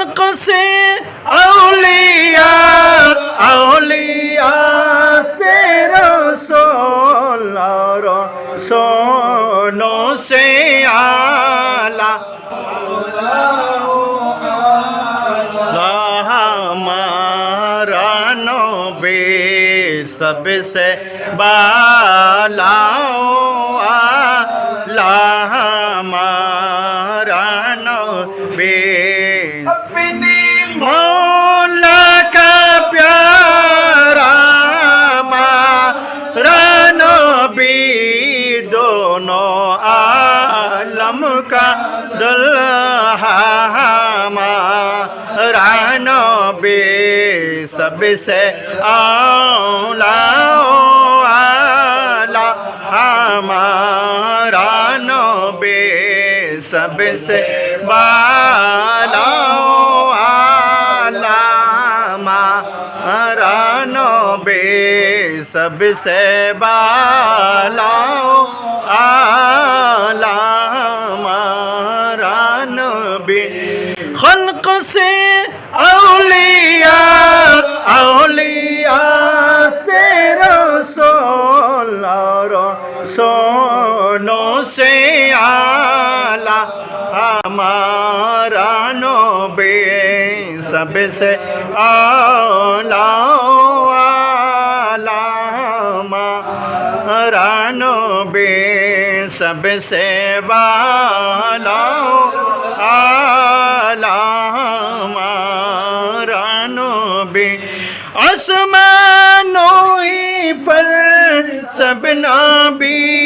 خلق سے اولیاء اولیاء سے رسول رسولوں سے آلہ ہمارا نبی سب سے بالا لا ہمارا হবে মৌলা কা প্যারা মা রনবী দোনো আলম কা দুলহামা রনবী सबसे आला आला हमारा नबे सबसे बाला बे सबसे बाला आला मारानो बे खल्क से औलिया औलिया से रसोल सोनो से आ हमारा बे सबसे आला आला हमारा सबसे वाला आला हमारा नोबे असमानो ही फल सबना भी